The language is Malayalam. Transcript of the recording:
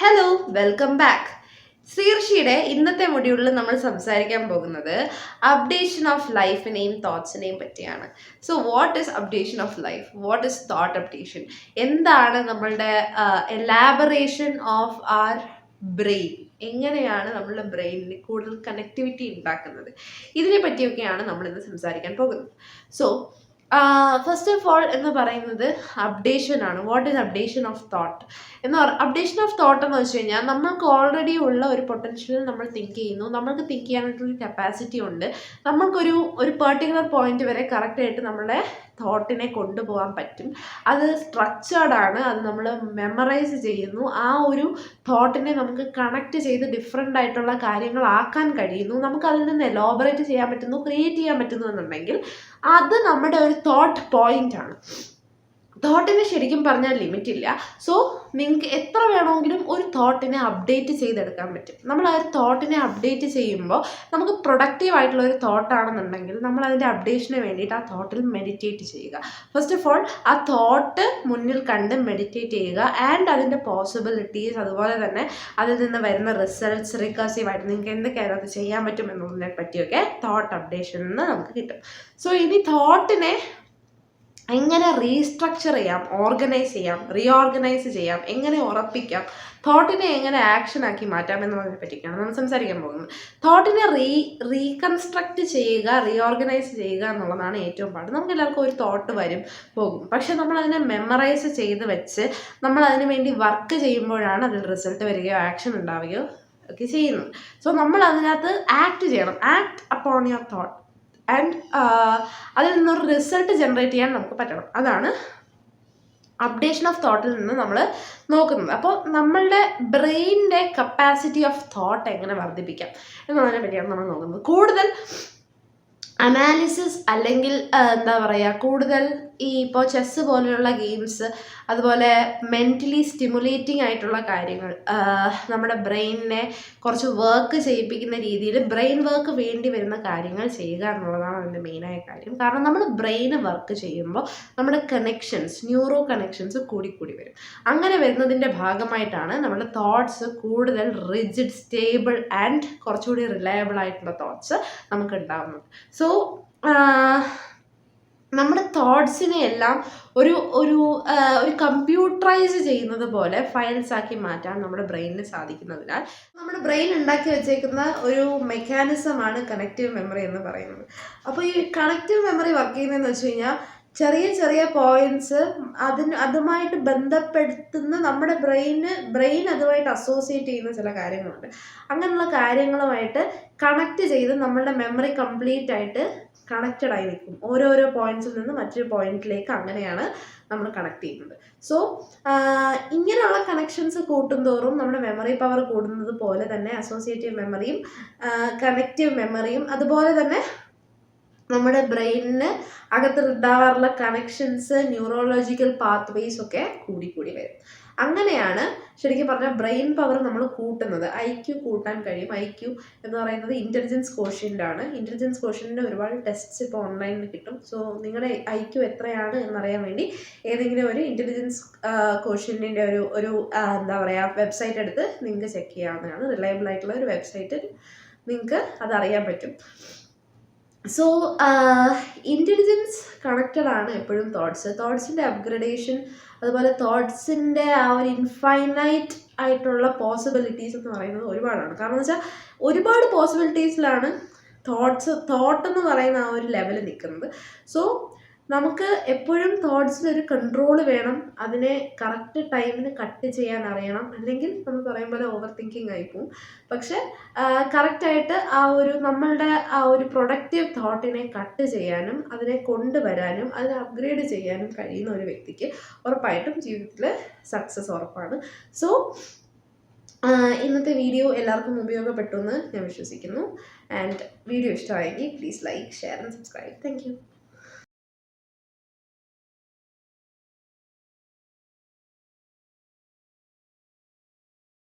ഹലോ വെൽക്കം ബാക്ക് ശീർഷിയുടെ ഇന്നത്തെ മൊഡ്യൂളിൽ നമ്മൾ സംസാരിക്കാൻ പോകുന്നത് അപ്ഡേഷൻ ഓഫ് ലൈഫിനെയും തോട്ട്സിനെയും പറ്റിയാണ്. So what is updation of life what is thought updation എന്താണ് നമ്മളുടെ എലാബറേഷൻ ഓഫ് ആർ ബ്രെയിൻ എങ്ങനെയാണ് നമ്മളുടെ ബ്രെയിനിന് കൂടുതൽ കണക്ടിവിറ്റി ഉണ്ടാക്കുന്നത്? ഇതിനെ പറ്റിയൊക്കെയാണ് നമ്മൾ ഇന്ന് സംസാരിക്കാൻ പോകുന്നത്. സോ ഫസ്റ്റ് ഓഫ് ഓൾ എന്ന് പറയുന്നത് അപ്ഡേഷൻ ആണ്. What is updation of thought എന്ന് പറ അപ്ഡേഷൻ ഓഫ് തോട്ട് എന്ന് വെച്ച് കഴിഞ്ഞാൽ നമ്മൾക്ക് ഓൾറെഡി ഉള്ള ഒരു പൊട്ടൻഷ്യൽ നമ്മൾ തിങ്ക് ചെയ്യുന്നു. നമ്മൾക്ക് തിങ്ക് ചെയ്യാനായിട്ടൊരു കപ്പാസിറ്റി ഉണ്ട്. നമ്മൾക്കൊരു ഒരു പെർട്ടിക്കുലർ പോയിന്റ് വരെ കറക്റ്റായിട്ട് നമ്മുടെ തോട്ടിനെ കൊണ്ടുപോകാൻ പറ്റും. അത് സ്ട്രക്ചേർഡ് ആണ്. അത് നമ്മൾ മെമ്മറൈസ് ചെയ്യുന്നു. ആ ഒരു തോട്ടിനെ നമുക്ക് കണക്ട് ചെയ്ത് ഡിഫറെന്റ് ആയിട്ടുള്ള കാര്യങ്ങളാക്കാൻ കഴിയുന്നു. നമുക്ക് അതിൽ നിന്ന് എലോബറേറ്റ് ചെയ്യാൻ പറ്റുന്നു ക്രിയേറ്റ് ചെയ്യാൻ പറ്റുന്നു എന്നുണ്ടെങ്കിൽ അത് നമ്മുടെ ഒരു തോട്ട് പോയിന്റ് ആണ് തോട്ടിന് ശരിക്കും പറഞ്ഞാൽ ലിമിറ്റ് ഇല്ല. സോ നിങ്ങൾക്ക് എത്ര വേണമെങ്കിലും ഒരു തോട്ടിനെ അപ്ഡേറ്റ് ചെയ്തെടുക്കാൻ പറ്റും. നമ്മൾ ആ ഒരു തോട്ടിനെ അപ്ഡേറ്റ് ചെയ്യുമ്പോൾ നമുക്ക് പ്രൊഡക്റ്റീവ് ആയിട്ടുള്ള ഒരു തോട്ടാണെന്നുണ്ടെങ്കിൽ നമ്മൾ അതിന്റെ അപ്ഡേഷന് വേണ്ടിയിട്ട് ആ തോട്ടിൽ മെഡിറ്റേറ്റ് ചെയ്യുക. ഫസ്റ്റ് ഓഫ് ഓൾ ആ തോട്ട് മുന്നിൽ കണ്ട് മെഡിറ്റേറ്റ് ചെയ്യുക ആൻഡ് അതിന്റെ പോസിബിലിറ്റീസ് അതുപോലെ തന്നെ അതിൽ നിന്ന് വരുന്ന റിസൾട്ട്സ് റിക്കസീവായിട്ട് നിങ്ങൾക്ക് എന്തൊക്കെയാണ് അത് ചെയ്യാൻ പറ്റും പറ്റിയൊക്കെ തോട്ട് അപ്ഡേഷൻ നമുക്ക് കിട്ടും. സോ ഇനി തോട്ടിനെ എങ്ങനെ റീസ്ട്രക്ചർ ചെയ്യാം ഓർഗനൈസ് ചെയ്യാം റീഓർഗനൈസ് ചെയ്യാം എങ്ങനെ ഉറപ്പിക്കാം തോട്ടിനെ എങ്ങനെ ആക്ഷൻ ആക്കി മാറ്റാം എന്നതിനെ പറ്റിയൊക്കെയാണ് നമ്മൾ സംസാരിക്കാൻ പോകുന്നത്. തോട്ടിനെ റീ റീകൺസ്ട്രക്ട് ചെയ്യുക റീഓർഗനൈസ് ചെയ്യുക എന്നുള്ളതാണ് ഏറ്റവും പാട്. നമുക്ക് എല്ലാവർക്കും ഒരു തോട്ട് വരും പോകും. പക്ഷെ നമ്മൾ അതിനെ മെമ്മറൈസ് ചെയ്ത് വെച്ച് നമ്മൾ അതിനു വേണ്ടി വർക്ക് ചെയ്യുമ്പോഴാണ് അതിൽ റിസൾട്ട് വരികയോ ആക്ഷൻ ഉണ്ടാവുകയോ ഒക്കെ ചെയ്യുന്നത്. സോ നമ്മൾ അതിനകത്ത് ആക്ട് ചെയ്യണം. Act upon your thought and അതിൽ നിന്നൊരു റിസൾട്ട് ജനറേറ്റ് ചെയ്യാൻ നമുക്ക് പറ്റണം. അതാണ് അപ്ഡേഷൻ ഓഫ് തോട്ടിൽ നിന്ന് നമ്മൾ നോക്കുന്നത്. അപ്പോൾ നമ്മളുടെ ബ്രെയിനിന്റെ കപ്പാസിറ്റി ഓഫ് തോട്ട് എങ്ങനെ വർദ്ധിപ്പിക്കാം എന്നുള്ളതിനെ പറ്റിയാണ് നമ്മൾ നോക്കുന്നത്. കൂടുതൽ അനാലിസിസ് അല്ലെങ്കിൽ എന്താ പറയുക കൂടുതൽ ഈ ഇപ്പോൾ ചെസ്സ് പോലെയുള്ള ഗെയിംസ് അതുപോലെ മെന്റലി സ്റ്റിമുലേറ്റിംഗ് ആയിട്ടുള്ള കാര്യങ്ങൾ നമ്മുടെ ബ്രെയിനിനെ കുറച്ച് വർക്ക് ചെയ്യിപ്പിക്കുന്ന രീതിയിൽ ബ്രെയിൻ വർക്ക് വേണ്ടി വരുന്ന കാര്യങ്ങൾ ചെയ്യുക എന്നുള്ളതാണ് അതിന്റെ മെയിനായ കാര്യം. കാരണം നമ്മൾ ബ്രെയിന് വർക്ക് ചെയ്യുമ്പോൾ നമ്മുടെ കണക്ഷൻസ് ന്യൂറോ കണക്ഷൻസ് കൂടിക്കൂടി വരും. അങ്ങനെ വരുന്നതിന്റെ ഭാഗമായിട്ടാണ് നമ്മുടെ തോട്ട്സ് കൂടുതൽ റിജിഡ് സ്റ്റേബിൾ ആൻഡ് കുറച്ചുകൂടി റിലയബിൾ ആയിട്ടുള്ള തോട്ട്സ് നമുക്ക് ഉണ്ടാകുന്നത് സോ നമ്മുടെ എല്ലാം ഒരു ഒരു ഒരു കമ്പ്യൂട്ടറൈസ് ചെയ്യുന്നത് പോലെ ഫയൽസ് ആക്കി മാറ്റാൻ നമ്മുടെ ബ്രെയിനിന് സാധിക്കുന്നതിനാൽ നമ്മുടെ ബ്രെയിൻ ഉണ്ടാക്കി വെച്ചേക്കുന്ന ഒരു മെക്കാനിസമാണ് കണക്റ്റീവ് മെമ്മറി എന്ന് പറയുന്നത്. അപ്പോൾ ഈ കണക്റ്റീവ് മെമ്മറി വർക്ക് ചെയ്യുന്നതെന്ന് വെച്ച് കഴിഞ്ഞാൽ ചെറിയ ചെറിയ പോയിന്റ്സ് അതിന് അതുമായിട്ട് ബന്ധപ്പെടുത്തുന്ന നമ്മുടെ ബ്രെയിന് ബ്രെയിൻ അതുമായിട്ട് അസോസിയേറ്റ് ചെയ്യുന്ന ചില കാര്യങ്ങളുണ്ട്. അങ്ങനെയുള്ള കാര്യങ്ങളുമായിട്ട് കണക്ട് ചെയ്ത് നമ്മളുടെ മെമ്മറി കംപ്ലീറ്റ് ആയിട്ട് കണക്റ്റഡ് ആയി നിൽക്കും ഓരോരോ പോയിന്റ്സിൽ നിന്ന് മറ്റൊരു പോയിന്റിലേക്ക് അങ്ങനെയാണ് നമ്മൾ കണക്ട് ചെയ്യുന്നത്. സോ ഇങ്ങനെയുള്ള കണക്ഷൻസ് കൂട്ടുന്തോറും നമ്മുടെ മെമ്മറി പവർ കൂടുന്നത് പോലെ തന്നെ അസോസിയേറ്റീവ് മെമ്മറിയും കണക്റ്റീവ് മെമ്മറിയും അതുപോലെ തന്നെ നമ്മുടെ ബ്രെയിനിന് അകത്ത് ഉണ്ടാവാറുള്ള കണക്ഷൻസ് ന്യൂറോളജിക്കൽ പാത്ത് ഒക്കെ കൂടി കൂടി വരും. അങ്ങനെയാണ് ശരിക്കും പറഞ്ഞാൽ ബ്രെയിൻ പവർ നമ്മൾ കൂട്ടുന്നത്. ഐ ക്യു കൂട്ടാൻ കഴിയും. ഐ ക്യു എന്ന് പറയുന്നത് ഇന്റലിജൻസ് കോഷ്യന്റാണ് ഇന്റലിജൻസ് കോഷ്യന്റെ ഒരുപാട് ടെസ്റ്റ്സ് ഇപ്പോൾ ഓൺലൈനിൽ കിട്ടും. സോ നിങ്ങളുടെ ഐ ക്യു എത്രയാണ് എന്നറിയാൻ വേണ്ടി ഏതെങ്കിലും ഒരു ഇന്റലിജൻസ് കോഷ്യന്റെ ഒരു ഒരു എന്താ പറയുക വെബ്സൈറ്റ് എടുത്ത് നിങ്ങൾക്ക് ചെക്ക് ചെയ്യാവുന്നതാണ്. റിലയബിൾ ആയിട്ടുള്ള ഒരു വെബ്സൈറ്റിൽ നിങ്ങൾക്ക് അതറിയാൻ പറ്റും. സോ ഇന്റലിജൻസ് കണക്റ്റഡ് ആണ് എപ്പോഴും തോട്ട്സ് തോട്ട്സിന്റെ അപ്ഗ്രഡേഷൻ അതുപോലെ തോട്ട്സിന്റെ ആ ഒരു ഇൻഫൈനൈറ്റ് ആയിട്ടുള്ള പോസിബിലിറ്റീസ് എന്ന് പറയുന്നത് ഒരുപാടാണ്. കാരണം എന്ന് വെച്ചാൽ ഒരുപാട് പോസിബിലിറ്റീസിലാണ് തോട്ട്സ് തോട്ട് എന്ന് പറയുന്ന ആ ഒരു ലെവൽ നിൽക്കുന്നത്. സോ നമുക്ക് എപ്പോഴും തോട്ട്സിൽ ഒരു കൺട്രോൾ വേണം. അതിനെ കറക്റ്റ് ടൈമിന് കട്ട് ചെയ്യാൻ അറിയണം. അല്ലെങ്കിൽ നമ്മൾ പറയും പോലെ ഓവർ തിങ്കിങ് ആയിപ്പോവും പക്ഷെ കറക്റ്റായിട്ട് ആ ഒരു നമ്മളുടെ ആ ഒരു പ്രൊഡക്റ്റീവ് തോട്ടിനെ കട്ട് ചെയ്യാനും അതിനെ കൊണ്ടുവരാനും അതിനെ അപ്ഗ്രേഡ് ചെയ്യാനും കഴിയുന്ന ഒരു വ്യക്തിക്ക് ഉറപ്പായിട്ടും ജീവിതത്തിൽ സക്സസ് ഉറപ്പാണ്. സോ ഇന്നത്തെ വീഡിയോ എല്ലാവർക്കും ഉപയോഗപ്പെട്ടു എന്ന് ഞാൻ വിശ്വസിക്കുന്നു. ആൻഡ് വീഡിയോ ഇഷ്ടമായെങ്കിൽ please like share and subscribe thank